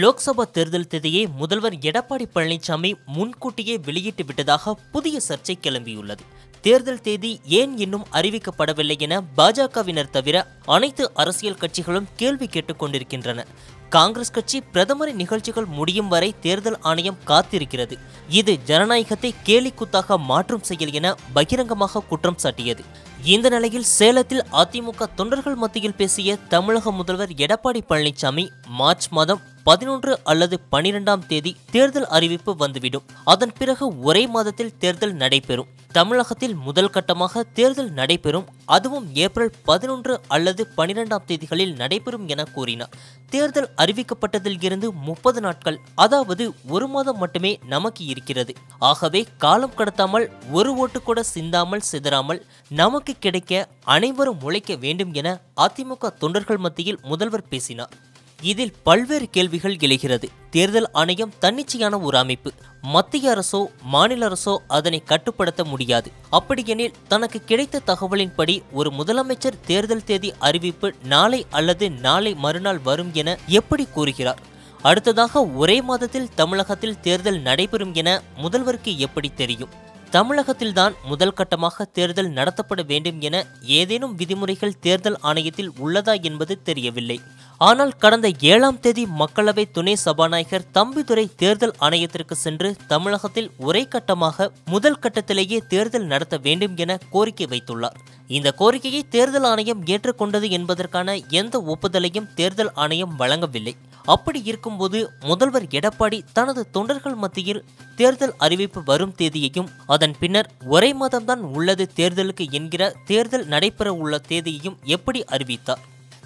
லோக்சபா தேர்தல் தேதியை முதல்வர் எடப்பாடி பழனிசாமி முன்கூட்டியே வெளியிட்டு விட்டதாக புதிய சர்ச்சை கிளம்பியுள்ளது. தேர்தல் தேதி ஏன் இன்னும் அறிவிக்கப்படவில்லை என பாஜகவினர் தவிர அனைத்து அரசியல் கட்சிகளும் கேள்வி கேட்டுக் கொண்டிருக்கின்றன. காங்கிரஸ் கட்சி பிரதமரின் நிகழ்ச்சிகள் முடியும் வரை தேர்தல் ஆணையம் காத்திருக்கிறது. இது ஜனநாயகத்தை கேலிக்கூத்தாக மாற்றும் செயல் என பகிரங்கமாக குற்றம் சாட்டியது. இந்த நிலையில் சேலத்தில் அதிமுக தொண்டர்கள் மத்தியில் பேசிய தமிழக முதல்வர் எடப்பாடி பழனிசாமி மார்ச் மாதம் பதினொன்று அல்லது பனிரெண்டாம் தேதி தேர்தல் அறிவிப்பு வந்துவிடும். அதன் பிறகு ஒரே மாதத்தில் தேர்தல் நடைபெறும். தமிழகத்தில் முதல் கட்டமாக தேர்தல் நடைபெறும். அதுவும் ஏப்ரல் பதினொன்று அல்லது பனிரெண்டாம் தேதிகளில் நடைபெறும் என கூறினார் தேர்தல் அறிவிக்கப்பட்டதில் இருந்து முப்பது நாட்கள் அதாவது ஒரு மாதம் மட்டுமே நமக்கு இருக்கிறது. ஆகவே காலம் கடத்தாமல் ஒரு ஓட்டு கூட சிந்தாமல் சிதறாமல் நமக்கு கிடைக்க அனைவரும் உழைக்க வேண்டும் என அதிமுக தொண்டர்கள் மத்தியில் முதல்வர் பேசினார். இதில் பல்வேறு கேள்விகள் எழுகிறது. தேர்தல் ஆணையம் தன்னிச்சையான ஒரு அமைப்பு. மத்திய அரசோ மாநில அரசோ அதனை கட்டுப்படுத்த முடியாது. அப்படியெனில் தனக்கு கிடைத்த தகவலின்படி ஒரு முதலமைச்சர் தேர்தல் தேதி அறிவிப்பு நாளை அல்லது நாளை மறுநாள் வரும் என எப்படி கூறுகிறார்? அடுத்ததாக ஒரே மாதத்தில் தமிழகத்தில் தேர்தல் நடைபெறும் என முதல்வருக்கு எப்படி தெரியும்? தமிழகத்தில்தான் முதல் கட்டமாக தேர்தல் நடத்தப்பட வேண்டும் என ஏதேனும் விதிமுறைகள் தேர்தல் ஆணையத்தில் உள்ளதா என்பது தெரியவில்லை. ஆனால் கடந்த ஏழாம் தேதி மக்களவை துணை சபாநாயகர் தம்பிதுரை தேர்தல் ஆணையத்திற்கு சென்று தமிழகத்தில் ஒரே கட்டமாக முதல் கட்டத்திலேயே தேர்தல் நடத்த வேண்டும் என கோரிக்கை வைத்துள்ளார். இந்த கோரிக்கையை தேர்தல் ஆணையம் ஏற்றுக்கொண்டது என்பதற்கான எந்த ஒப்புதலையும் தேர்தல் ஆணையம் வழங்கவில்லை. அப்படி இருக்கும்போது முதல்வர் எடப்பாடி தனது தொண்டர்கள் மத்தியில் தேர்தல் அறிவிப்பு வரும் தேதியையும் அதன் பின்னர் ஒரே மாதம்தான் உள்ளது தேர்தலுக்கு என்கிற தேர்தல் நடைபெற உள்ள தேதியையும் எப்படி அறிவித்தார்?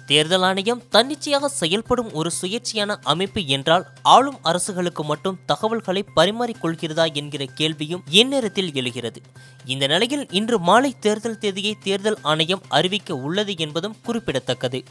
தேர்தல் ஆணையம் தன்னிச்சையாக செயல்படும் ஒரு சுயேட்சையான அமைப்பு என்றால் ஆளும் அரசுகளுக்கு மட்டும் தகவல்களை பரிமாறிக்கொள்கிறதா என்கிற கேள்வியும் இந்நேரத்தில் எழுகிறது. இந்த நிலையில் இன்று மாலை தேர்தல் தேதியை தேர்தல் ஆணையம் அறிவிக்க உள்ளது என்பதும் குறிப்பிடத்தக்கது.